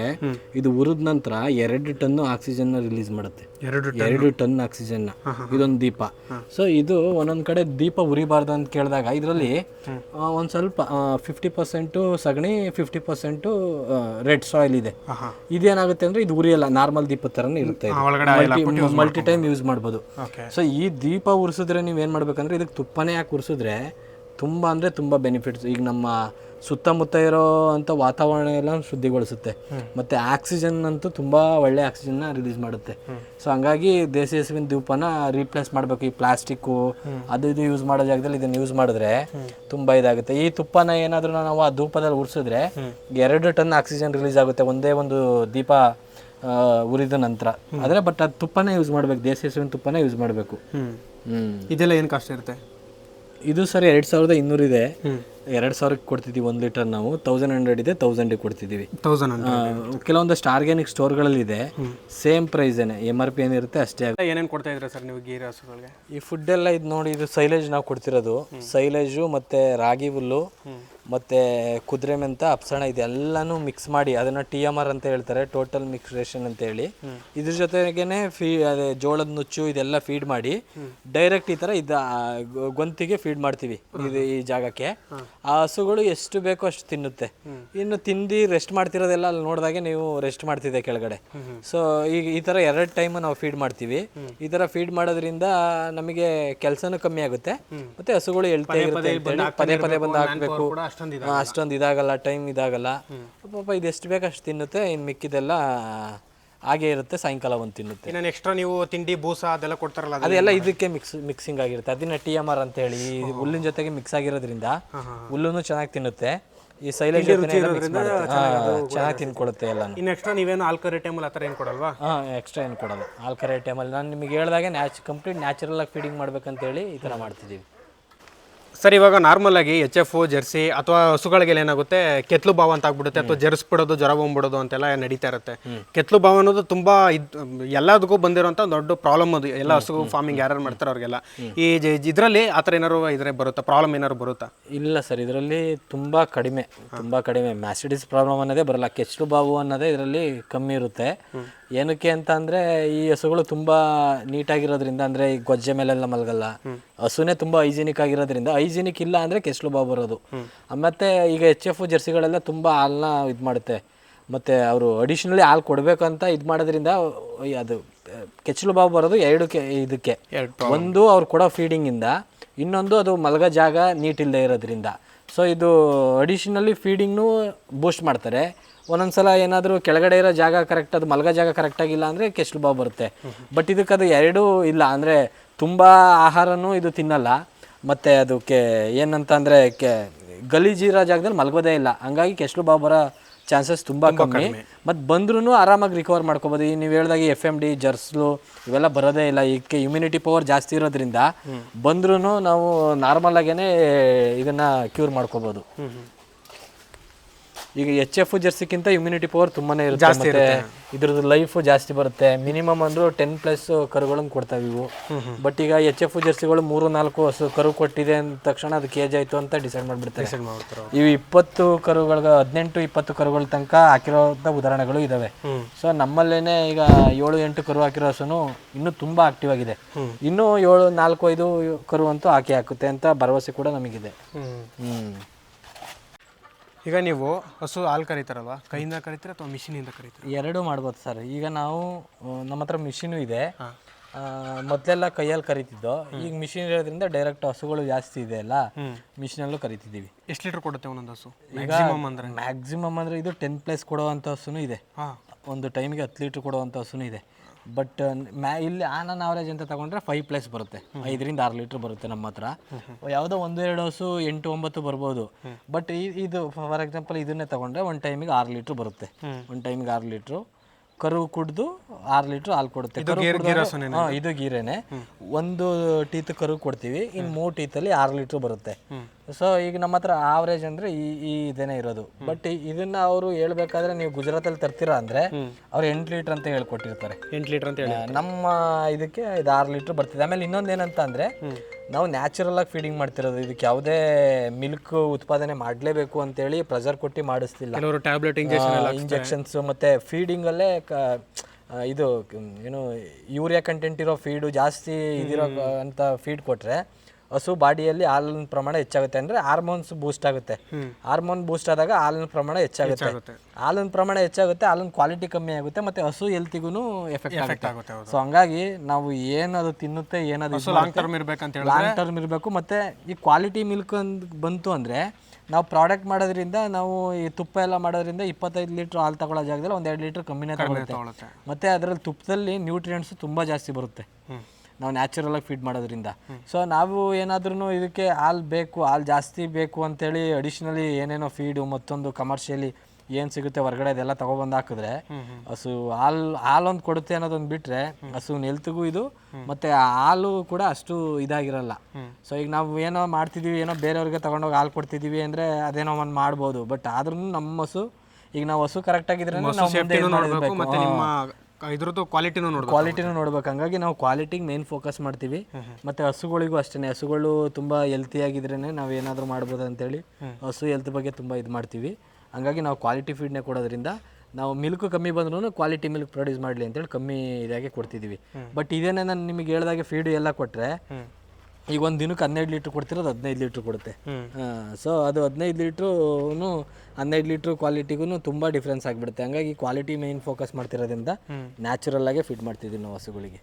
ಇದು ಉರಿದ ನಂತರ ಎರಡು ಟನ್ ಆಕ್ಸಿಜನ್ ರಿಲೀಸ್ ಮಾಡುತ್ತೆ.
ಎರಡು
ಎರಡು ಟನ್ ಆಕ್ಸಿಜನ್ ಇದೊಂದು ದೀಪ. ಸೊ ಇದು ಒಂದೊಂದ್ ಕಡೆ ದೀಪ ಉರಿಬಾರ್ದು ಅಂತ ಕೇಳಿದಾಗ ಇದರಲ್ಲಿ ಒಂದ್ ಸ್ವಲ್ಪ ಫಿಫ್ಟಿ ಪರ್ಸೆಂಟು ಸಗಣಿ ಫಿಫ್ಟಿ ಪರ್ಸೆಂಟು ರೆಡ್ ಸಾಯಿಲ್ ಇದೆ. ಇದೇನಾಗುತ್ತೆ ಅಂದ್ರೆ ಇದು ಉರಿಯಲ್ಲ ನಾರ್ಮಲ್ ದೀಪ ತರನೇ ಇರುತ್ತೆ ಮಲ್ಟಿ ಟೈಮ್ ಯೂಸ್ ಮಾಡ್ಬೋದು. ಸೊ ಈ ದೀಪ ಉರಿಸಿದ್ರೆ ನೀವು ಏನು ಮಾಡ್ಬೇಕಂದ್ರೆ ಇದಕ್ಕೆ ತುಪ್ಪನೇ ಹಾಕಿ ಉರಿಸಿದ್ರೆ ತುಂಬ ಅಂದರೆ ತುಂಬ ಬೆನಿಫಿಟ್ಸ್ ಈಗ ನಮ್ಮ ಸುತ್ತಮುತ್ತ ಇರೋ ಅಂಥ ವಾತಾವರಣ ಎಲ್ಲ ಶುದ್ಧಿಗೊಳಿಸುತ್ತೆ. ಮತ್ತು ಆಕ್ಸಿಜನ್ ಅಂತೂ ತುಂಬ ಒಳ್ಳೆ ಆಕ್ಸಿಜನ್ನ ರಿಲೀಸ್ ಮಾಡುತ್ತೆ. ಸೊ ಹಂಗಾಗಿ ದೇಸಿ ಹಸುವಿನ ದೀಪನ ರೀಪ್ಲೇಸ್ ಮಾಡಬೇಕು. ಈ ಪ್ಲಾಸ್ಟಿಕ್ಕು ಅದು ಇದು ಯೂಸ್ ಮಾಡೋ ಜಾಗದಲ್ಲಿ ಇದನ್ನು ಯೂಸ್ ಮಾಡಿದ್ರೆ ತುಂಬ ಇದಾಗುತ್ತೆ. ಈ ತುಪ್ಪನ ಏನಾದರೂ ನಾವು ಆ ಧೂಪದಲ್ಲಿ ಉರಿಸಿದ್ರೆ ಎರಡು ಟನ್ ಆಕ್ಸಿಜನ್ ರಿಲೀಸ್ ಆಗುತ್ತೆ ಒಂದೇ ಒಂದು ದೀಪ ಉರಿದ ನಂತರ. ಆದರೆ ಬಟ್ ಅದು ತುಪ್ಪನೇ ಯೂಸ್ ಮಾಡಬೇಕು. ದೇಸಿ ಹಸುವಿನ ತುಪ್ಪನೇ ಯೂಸ್ ಮಾಡಬೇಕು.
ಇದೆಲ್ಲ ಏನು ಕಷ್ಟ ಇರುತ್ತೆ?
ಇದು ಸರ್ ಎರಡು ಸಾವಿರದ ಇನ್ನೂರು ಇದೆ. ಎರಡು ಸಾವಿರಕ್ಕೆ ಕೊಡ್ತಿದ್ದೀವಿ ಒಂದು ಲೀಟರ್ ನಾವು. ತೌಸಂಡ್ ಹಂಡ್ರೆಡ್ ಇದೆ ತೌಸಂಡಿಗೆ ಕೊಡ್ತಿದ್ದೀವಿ
ತೌಸಂಡ್
ಕೆಲವೊಂದಷ್ಟು ಆರ್ಗ್ಯಾನಿಕ್ ಸ್ಟೋರ್ಗಳಲ್ಲಿ ಇದೆ. ಸೇಮ್ ಪ್ರೈಸೇನೆ ಎಂ ಆರ್ ಪಿ ಏನಿರುತ್ತೆ ಅಷ್ಟೇ ಆಗುತ್ತೆ.
ಏನೇನು ಕೊಡ್ತಾ ಇದ್ರೆ ಸರ್ ನೀವು ಗೀರ್ ಹಸುಗಳಿಗೆ?
ಈ ಫುಡ್ ಎಲ್ಲ ಇದು ನೋಡಿ ಇದು ಸೈಲೇಜ್ ನಾವು ಕೊಡ್ತಿರೋದು. ಸೈಲೇಜು ಮತ್ತೆ ರಾಗಿ ಹುಲ್ಲು ಮತ್ತೆ ಕುದುರೆ ಮೆಂತ ಅಪ್ಸಣ ಇದೆಲ್ಲಾನು ಮಿಕ್ಸ್ ಮಾಡಿ ಅದನ್ನ ಟಿ ಎಂ ಆರ್ ಅಂತ ಹೇಳ್ತಾರೆ ಟೋಟಲ್ ಮಿಕ್ಸ್ ರೇಷನ್ ಅಂತ ಹೇಳಿ. ಇದ್ರ ಜೊತೆಗೇನೆ ಫೀ ಅದೇ ಜೋಳದ ನುಚ್ಚು ಇದೆಲ್ಲ ಫೀಡ್ ಮಾಡಿ ಡೈರೆಕ್ಟ್ ಈ ತರ ಇದ ಗೊಂತಿಗೆ ಫೀಡ್ ಮಾಡ್ತೀವಿ ಇದು ಈ ಜಾಗಕ್ಕೆ. ಆ ಹಸುಗಳು ಎಷ್ಟು ಬೇಕೋ ಅಷ್ಟು ತಿನ್ನುತ್ತೆ. ಇನ್ನು ತಿಂದು ರೆಸ್ಟ್ ಮಾಡ್ತಿರೋದೆಲ್ಲ ಅಲ್ಲಿ ನೋಡಿದಾಗೆ ನೀವು ರೆಸ್ಟ್ ಮಾಡ್ತಿದೆ ಕೆಳಗಡೆ. ಸೊ ಈಗ ಈ ತರ ಎರಡು ಟೈಮ್ ನಾವು ಫೀಡ್ ಮಾಡ್ತೀವಿ. ಈ ಥರ ಫೀಡ್ ಮಾಡೋದ್ರಿಂದ ನಮಗೆ ಕೆಲಸನೂ ಕಮ್ಮಿ ಆಗುತ್ತೆ. ಮತ್ತೆ ಹಸುಗಳು ಹೇಳ್ತಾ ಇರುತ್ತೆ ಪದೇ ಪದೇ ಬಂದು ಹಾಕ್ಬೇಕು.
ಅಷ್ಟೊಂದು
ಅಷ್ಟೊಂದು ಇದಾಗಲ್ಲ ಟೈಮ್ ಇದಾಗಲ್ಲ. ಪಾಪ ಇದು ಎಷ್ಟು ಬೇಕು ಅಷ್ಟು ತಿನ್ನುತ್ತೆ ಇನ್ನು ಮಿಕ್ಕಿದೆಲ್ಲ ಹಾಗೆ ಇರುತ್ತೆ ಸಾಯಂಕಾಲ ಒಂದು ತಿನ್ನುತ್ತೆ.
ಇನ್ನು ಎಕ್ಸ್ಟ್ರಾ ನೀವು ತಿಂಡಿ ಬೂಸ ಅದೆಲ್ಲ ಕೊಡ್ತಾರಲ್ಲ ಅದು
ಅದೆಲ್ಲ ಇದಕ್ಕೆ ಮಿಕ್ಸ್ ಮಿಕ್ಸಿಂಗ್ ಆಗಿರುತ್ತೆ. ಅದನ್ನ ಟಿ ಎಂ ಆರ್ ಅಂತ ಹೇಳಿ ಈ ಹುಲ್ಲಿನ ಜೊತೆಗೆ ಮಿಕ್ಸ್ ಆಗಿರೋದ್ರಿಂದ ಹುಲ್ಲುನು ಚೆನ್ನಾಗಿ ತಿನ್ನುತ್ತೆ. ಈ ಸೈಲೇಜ್ ಚೆನ್ನಾಗಿ ತಿನ್ಕೊಳುತ್ತೆ ಎಲ್ಲ
ಇನ್ನು ಎಕ್ಸ್ಟ್ರಾ ನೀವೇನು ಆಲ್ಕರಿ ಟೈಮಲ್ಲಿ ಆ ಥರ ಏನು ಕೊಡಲ್ವಾ?
ಹಾಂ ಎಕ್ಸ್ಟ್ರಾ ಏನು ಕೊಡಲ್ಲ. ಆಲ್ಕರೆ ಟೈಮಲ್ಲಿ ನಾನು ನಿಮಗೆ ಹೇಳಿದಾಗ ನ್ಯಾಚ್ ಕಂಪ್ಲೀಟ್ ನ್ಯಾಚುರಲ್ ಆಗಿ ಫೀಡಿಂಗ್ ಮಾಡ್ಬೇಕಂತೇಳಿ ಈ ಥರ ಮಾಡ್ತಿದ್ದೀವಿ.
ಸರ್ ಇವಾಗ ನಾರ್ಮಲ್ ಆಗಿ ಎಚ್ ಎಫ್ ಜರ್ಸಿ ಅಥವಾ ಹಸುಗಳಿಗೆಲ್ಲ ಏನಾಗುತ್ತೆ? ಕೆತ್ಲು ಭಾವ ಅಂತ ಆಗ್ಬಿಡುತ್ತೆ. ಅಥವಾ ಜರ್ಸ್ಬಿಡೋದು ಜ್ವರ ಬಂದ್ಬಿಡೋದು ಅಂತೆಲ್ಲ ನಡೀತಾ ಇರುತ್ತೆ. ಕೆತ್ಲು ಭಾವ ಅನ್ನೋದು ತುಂಬಾ ಇದ್ ಎಲ್ಲದಕ್ಕೂ ಬಂದಿರುವಂತ ದೊಡ್ಡ ಪ್ರಾಬ್ಲಮ್ ಅದು. ಎಲ್ಲ ಹಸು ಫಾರ್ಮಿಂಗ್ ಯಾರು ಮಾಡ್ತಾರೆ ಅವ್ರಿಗೆಲ್ಲ. ಈ ಇದರಲ್ಲಿ ಆ ಥರ ಏನಾರು ಇದ್ರೆ ಬರುತ್ತಾ? ಪ್ರಾಬ್ಲಮ್ ಏನಾರು ಬರುತ್ತಾ?
ಇಲ್ಲ ಸರ್ ಇದರಲ್ಲಿ ತುಂಬಾ ಕಡಿಮೆ. ತುಂಬಾ ಕಡಿಮೆ. ಮ್ಯಾಸಿಡಿಸ್ ಪ್ರಾಬ್ಲಮ್ ಅನ್ನೋದೇ ಬರಲ್ಲ. ಕೆಚ್ಚಲು ಬಾವು ಅನ್ನೋದೇ ಇದರಲ್ಲಿ ಕಮ್ಮಿ ಇರುತ್ತೆ. ಏನಕ್ಕೆ ಅಂತ ಅಂದ್ರೆ ಈ ಹಸುಗಳು ತುಂಬಾ ನೀಟಾಗಿರೋದ್ರಿಂದ ಅಂದ್ರೆ ಈ ಗೊಜ್ಜೆ ಮೇಲೆಲ್ಲ ಮಲಗಲ್ಲ. ಹಸುನೇ ತುಂಬ ಹೈಜಿನಿಕ್ ಆಗಿರೋದ್ರಿಂದ ಹೈಜಿನಿಕ್ ಇಲ್ಲ ಅಂದರೆ ಕೆಸ್ಲು ಬಾವು ಬರೋದು ಮತ್ತು ಈಗ ಎಚ್ ಎಫ್ ಜರ್ಸಿಗಳೆಲ್ಲ ತುಂಬ ಹಾಲನ್ನ ಇದು ಮಾಡುತ್ತೆ. ಮತ್ತು ಅವರು ಅಡಿಷ್ನಲಿ ಹಾಲು ಅಂತ ಇದು ಮಾಡೋದ್ರಿಂದ ಅದು ಕೆಚ್ಚಲು ಬಾವು ಬರೋದು ಎರಡು ಕೆ ಇದಕ್ಕೆ. ಒಂದು ಅವ್ರು ಕೊಡೋ ಫೀಡಿಂಗಿಂದ ಇನ್ನೊಂದು ಅದು ಮಲಗೋ ಜಾಗ ನೀಟಿಲ್ಲದೆ ಇರೋದ್ರಿಂದ. ಸೊ ಇದು ಅಡಿಷನಲಿ ಫೀಡಿಂಗ್ನು ಬೂಸ್ಟ್ ಮಾಡ್ತಾರೆ. ಒಂದೊಂದು ಸಲ ಏನಾದರೂ ಕೆಳಗಡೆ ಇರೋ ಜಾಗ ಕರೆಕ್ಟ್ ಅದು ಮಲಗೋ ಜಾಗ ಕರೆಕ್ಟಾಗಿಲ್ಲ ಅಂದರೆ ಕೆಸ್ಲು ಬಾವು ಬರುತ್ತೆ. ಬಟ್ ಇದಕ್ಕೆ ಅದು ಎರಡೂ ಇಲ್ಲ ಅಂದರೆ ತುಂಬ ಆಹಾರನೂ ಇದು ತಿನ್ನಲ್ಲ. ಮತ್ತು ಅದಕ್ಕೆ ಏನಂತ ಅಂದರೆ ಕೆ ಗಲೀಜಿರೋ ಜಾಗದಲ್ಲಿ ಮಲಗೋದೇ ಇಲ್ಲ. ಹಂಗಾಗಿ ಕೆಸ್ಲು ಬಾವು ಬರೋ ಚಾನ್ಸಸ್ ತುಂಬ ಕಮ್ಮಿ. ಮತ್ತು ಬಂದ್ರೂ ಆರಾಮಾಗಿ ರಿಕವರ್ ಮಾಡ್ಕೋಬೋದು. ಈ ನೀವು ಹೇಳಿದಾಗ ಎಫ್ ಎಂ ಡಿ ಜರ್ಸ್ಲು ಇವೆಲ್ಲ ಬರೋದೇ ಇಲ್ಲ. ಇದಕ್ಕೆ ಇಮ್ಯುನಿಟಿ ಪವರ್ ಜಾಸ್ತಿ ಇರೋದ್ರಿಂದ ಬಂದ್ರೂ ನಾವು ನಾರ್ಮಲ್ ಆಗೇನೆ ಇದನ್ನ ಕ್ಯೂರ್ ಮಾಡ್ಕೋಬೋದು. ಈಗ ಎಚ್ ಎಫ್ ಜರ್ಸಿಕ್ಕಿಂತ ಇಮ್ಯುನಿಟಿ ಪವರ್ ತುಂಬಾನೇ ಇರುತ್ತೆ ಇದ್ರದ್ದು ಲೈಫ್ ಜಾಸ್ತಿ ಬರುತ್ತೆ. ಮಿನಿಮಮ್ ಅಂದ್ರೂ ಟೆನ್ ಪ್ಲಸ್ ಕರುಗಳನ್ನು ಕೊಡ್ತಾವೆ ಇವು. ಬಟ್ ಈಗ ಎಚ್ ಎಫ್ ಜರ್ಸಿಗಳು ಮೂರು ನಾಲ್ಕು ಹಸು ಕರು ಕೊಟ್ಟಿದೆ ಅಂದ ತಕ್ಷಣ ಅದು ಕೇಜ್ ಆಯ್ತು ಅಂತ ಡಿಸೈಡ್ ಮಾಡ್ಬಿಡ್ತಾರೆ. ಇವು ಇಪ್ಪತ್ತು ಕರುಗಳಿಗೆ ಹದಿನೆಂಟು ಇಪ್ಪತ್ತು ಕರುಗಳ ತನಕ ಹಾಕಿರೋಂಥ ಉದಾಹರಣೆಗಳು ಇದಾವೆ. ಸೊ ನಮ್ಮಲ್ಲೇನೆ ಈಗ ಏಳು ಎಂಟು ಕರು ಹಾಕಿರೋ ಹಸುನು ಇನ್ನೂ ತುಂಬಾ ಆಕ್ಟಿವ್ ಆಗಿದೆ. ಇನ್ನೂ ಏಳು ನಾಲ್ಕು ಐದು ಕರು ಅಂತೂ ಹಾಕಿ ಹಾಕುತ್ತೆ ಅಂತ ಭರವಸೆ ಕೂಡ ನಮಗಿದೆ. ಹ್ಮ್.
ಈಗ ನೀವು ಹಸು ಹಾಲು ಕರೀತಾರಲ್ವಾ? ಕೈಯಿಂದ ಕರೀತೀರಾ ಅಥವಾ ಮಿಷಿನಿಂದ ಕರೀತೀರಾ?
ಎರಡೂ ಮಾಡ್ಬೋದು ಸರ್. ಈಗ ನಾವು ನಮ್ಮ ಹತ್ರ ಮಿಷಿನು ಇದೆ. ಆ, ಮೊದ್ಲೆಲ್ಲ ಕೈಯಲ್ಲಿ ಕರಿತಿದ್ದೋ ಈಗ ಮಿಷಿನ್ ಇರೋದ್ರಿಂದ ಡೈರೆಕ್ಟ್ ಹಸುಗಳು ಜಾಸ್ತಿ ಇದೆ ಅಲ್ಲ ಮಿಷಿನಲ್ಲೂ ಕರಿತಿದ್ದೀವಿ.
ಎಷ್ಟು ಲೀಟರ್ ಕೊಡುತ್ತೆ ಒಂದೊಂದು ಹಸು?
ಈಗ ಮ್ಯಾಕ್ಸಿಮಮ್ ಅಂದ್ರೆ? ಇದು ಟೆನ್ ಪ್ಲೇಸ್ ಕೊಡುವಂಥ ಹಸುನು ಇದೆ.
ಹಾಂ.
ಒಂದು ಟೈಮಿಗೆ ಹತ್ತು ಲೀಟ್ರ್ ಕೊಡುವಂಥ ಹಸುನು ಇದೆ. ಬಟ್ ಮ್ಯಾ ಇಲ್ಲಿ ಆನನ್ ಆನ್ ಅವರೇಜ್ ಅಂತ ತಗೊಂಡ್ರೆ ಫೈವ್ ಪ್ಲಸ್ ಬರುತ್ತೆ. ಐದರಿಂದ ಆರು ಲೀಟ್ರ್ ಬರುತ್ತೆ ನಮ್ಮ ಹತ್ರ. ಯಾವುದೋ ಒಂದು ಎರಡು ಹಸು ಎಂಟು ಒಂಬತ್ತು ಬರ್ಬೋದು. ಬಟ್ ಇದು ಫಾರ್ ಎಕ್ಸಾಂಪಲ್ ಇದನ್ನೇ ತಗೊಂಡ್ರೆ ಒಂದು ಟೈಮಿಗೆ ಆರು ಲೀಟ್ರ್ ಬರುತ್ತೆ. ಒನ್ ಟೈಮಿಗೆ ಆರು ಲೀಟ್ರು ಕರು ಕುಡ್ದು ಆರು ಲೀಟ್ರ್ ಹಾಲು ಕೊಡುತ್ತೆ. ಇದು ಗೀರೆನೆ. ಒಂದು ಟೀತ್ ಕರು ಕೊಡ್ತೀವಿ. ಇನ್ನು ಮೂರು ಟೀತಲ್ಲಿ ಆರು ಲೀಟ್ರ್ ಬರುತ್ತೆ. ಸೊ ಈಗ ನಮ್ಮ ಹತ್ರ ಆವರೇಜ್ ಅಂದ್ರೆ ಈ ಈ ಇದೇನೆ ಇರೋದು. ಬಟ್ ಇದನ್ನ ಅವರು ಹೇಳ್ಬೇಕಾದ್ರೆ ನೀವು ಗುಜರಾತಲ್ಲಿ ತರ್ತೀರಾ ಅಂದ್ರೆ ಅವ್ರು ಎಂಟು ಲೀಟರ್ ಅಂತ ಹೇಳ್ಕೊಟ್ಟಿರ್ತಾರೆ.
ಎಂಟು ಲೀಟರ್ ಅಂತ ಹೇಳಿ
ನಮ್ಮ ಇದಕ್ಕೆ ಇದು ಆರು ಲೀಟರ್ ಬರ್ತಿದೆ. ಆಮೇಲೆ ಇನ್ನೊಂದು ಏನಂತ ಅಂದ್ರೆ ನಾವು ನ್ಯಾಚುರಲ್ ಆಗಿ ಫೀಡಿಂಗ್ ಮಾಡ್ತಿರೋದು. ಇದಕ್ಕೆ ಯಾವುದೇ ಮಿಲ್ಕ್ ಉತ್ಪಾದನೆ ಮಾಡಲೇಬೇಕು ಅಂತೇಳಿ ಪ್ರೆಷರ್ ಕೊಟ್ಟು ಮಾಡಿಸ್ತಿಲ್ಲ.
ಟ್ಯಾಬ್ಲೆಟ್ ಇಂಜೆಕ್ಷನ್
ಇಂಜೆಕ್ಷನ್ಸ್ ಮತ್ತೆ ಫೀಡಿಂಗ್ ಅಲ್ಲೇ ಇದು ಏನು ಯೂರಿಯಾ ಕಂಟೆಂಟ್ ಇರೋ ಫೀಡು ಜಾಸ್ತಿ ಇದಿರೋ ಅಂತ ಫೀಡ್ ಕೊಟ್ರೆ ಹಸು ಬಾಡಿಯಲ್ಲಿ ಹಾಲಿನ ಪ್ರಮಾಣ ಹೆಚ್ಚಾಗುತ್ತೆ ಅಂದ್ರೆ ಹಾರ್ಮೋನ್ಸ್ ಬೂಸ್ಟ್ ಆಗುತ್ತೆ. ಹಾರ್ಮೋನ್ ಬೂಸ್ಟ್ ಆದಾಗ ಹಾಲಿನ ಪ್ರಮಾಣ ಹೆಚ್ಚಾಗುತ್ತೆ. ಹಾಲಿನ ಪ್ರಮಾಣ ಹೆಚ್ಚಾಗುತ್ತೆ ಹಾಲಿನ ಕ್ವಾಲಿಟಿ ಕಮ್ಮಿ ಆಗುತ್ತೆ ಮತ್ತೆ ಹಸು ಹೆಲ್ತಿಗೂ ಎಫೆಕ್ಟ್ ಆಗುತ್ತೆ. ಸೊ ಹಂಗಾಗಿ ನಾವು ಏನದು ತಿನ್ನುತ್ತೆ ಏನದು
ಲಾಂಗ್ ಟರ್ಮ್ ಇರಬೇಕಂತ
ಲಾಂಗ್ ಟರ್ಮ್ ಇರಬೇಕು. ಮತ್ತೆ ಈ ಕ್ವಾಲಿಟಿ ಮಿಲ್ಕ್ ಬಂತು ಅಂದ್ರೆ ನಾವು ಪ್ರಾಡಕ್ಟ್ ಮಾಡೋದ್ರಿಂದ ನಾವು ಈ ತುಪ್ಪ ಎಲ್ಲ ಮಾಡೋದ್ರಿಂದ ಇಪ್ಪತ್ತೈದು ಲೀಟ್ರ್ ಹಾಲು ತಗೊಳ್ಳೋ ಜಾಗದಲ್ಲಿ ಒಂದು ಎರಡು ಲೀಟ್ರ್ ಕಮ್ಮಿನೇ ತಗೊಳ್ಳುತ್ತೆ
ತಗೊಳುತ್ತೆ.
ಮತ್ತೆ ಅದರಲ್ಲಿ ತುಪ್ಪದಲ್ಲಿ ನ್ಯೂಟ್ರಿಯೆಂಟ್ಸ್ ತುಂಬ ಜಾಸ್ತಿ ಬರುತ್ತೆ. ನಾವು ನ್ಯಾಚುರಲ್ ಆಗಿ ಫೀಡ್ ಮಾಡೋದ್ರಿಂದ. ಸೊ ನಾವು ಏನಾದ್ರೂ ಇದಕ್ಕೆ ಹಾಲು ಬೇಕು ಹಾಲು ಜಾಸ್ತಿ ಬೇಕು ಅಂತೇಳಿ ಅಡಿಷ್ನಲಿ ಏನೇನೋ ಫೀಡು ಮತ್ತೊಂದು ಕಮರ್ಷಿಯಲಿ ಏನು ಸಿಗುತ್ತೆ ಹೊರಗಡೆ ಅದೆಲ್ಲ ತಗೊಬಂದು ಹಾಕಿದ್ರೆ ಹಸು ಹಾಲು ಹಾಲೊಂದು ಕೊಡುತ್ತೆ ಅನ್ನೋದೊಂದು ಬಿಟ್ರೆ ಹಸು ಹೆಲ್ತ್ಗೂ ಇದು ಮತ್ತೆ ಹಾಲು ಕೂಡ ಅಷ್ಟು ಇದಾಗಿರಲ್ಲ. ಸೊ ಈಗ ನಾವು ಏನೋ ಮಾಡ್ತಿದೀವಿ ಏನೋ ಬೇರೆಯವ್ರಿಗೆ ತಗೊಂಡೋಗಿ ಹಾಲು ಕೊಡ್ತಿದೀವಿ ಅಂದ್ರೆ ಅದೇನೋ ಒಂದು ಮಾಡ್ಬೋದು. ಬಟ್ ಆದ್ರೂ ನಮ್ಮ ಹಸು ಈಗ ನಾವು ಹಸು ಕರೆಕ್ಟ್
ಇದ್ರದ್ದು ಕ್ವಾಲಿಟಿನೂ ನೋಡಿ
ಕ್ವಾಲಿಟಿನೂ ನೋಡ್ಬೇಕು. ಹಂಗಾಗಿ ನಾವು ಕ್ವಾಲಿಟಿಗೆ ಮೇನ್ ಫೋಕಸ್ ಮಾಡ್ತೀವಿ. ಮತ್ತೆ ಹಸುಗಳಿಗೂ ಅಷ್ಟೇ ಹಸುಗಳು ತುಂಬಾ ಹೆಲ್ತಿ ಆಗಿದ್ರೇನೆ ನಾವು ಏನಾದರೂ ಮಾಡ್ಬೋದು ಅಂತೇಳಿ ಹಸು ಹೆಲ್ತ್ ಬಗ್ಗೆ ತುಂಬಾ ಇದು ಮಾಡ್ತೀವಿ. ಹಂಗಾಗಿ ನಾವು ಕ್ವಾಲಿಟಿ ಫೀಡ್ನೇ ಕೊಡೋದ್ರಿಂದ ನಾವು ಮಿಲ್ಕ್ ಕಮ್ಮಿ ಬಂದ್ರೂ ಕ್ವಾಲಿಟಿ ಮಿಲ್ಕ್ ಪ್ರೊಡ್ಯೂಸ್ ಮಾಡಲಿ ಅಂತೇಳಿ ಕಮ್ಮಿ ಇದಾಗೆ ಕೊಡ್ತಿದ್ದೀವಿ ಬಟ್ ಇದೇನೇ ನಾನು ನಿಮಗೆ ಹೇಳ್ದಾಗೆ ಫೀಡ್ ಎಲ್ಲ ಕೊಟ್ಟರೆ ಈಗ ಒಂದು ದಿನಕ್ಕೆ ಹನ್ನೆರಡು ಲೀಟ್ರ್ ಕೊಡ್ತಿರೋದು ಹದಿನೈದು ಲೀಟ್ರ್ ಕೊಡುತ್ತೆ. ಸೊ ಅದು ಹದಿನೈದು ಲೀಟ್ರೂ ಹನ್ನೆರಡು ಲೀಟ್ರ್ ಕ್ವಾಲಿಟಿಗೂ ತುಂಬ ಡಿಫ್ರೆನ್ಸ್ ಆಗಿಬಿಡುತ್ತೆ. ಹಂಗಾಗಿ ಕ್ವಾಲಿಟಿ ಮೇನ್ ಫೋಕಸ್ ಮಾಡ್ತಿರೋದ್ರಿಂದ ನ್ಯಾಚುರಲ್ ಆಗೇ ಫಿಟ್ ಮಾಡ್ತಿದ್ದೀವಿ ನಾವು ಹಸುಗಳಿಗೆ.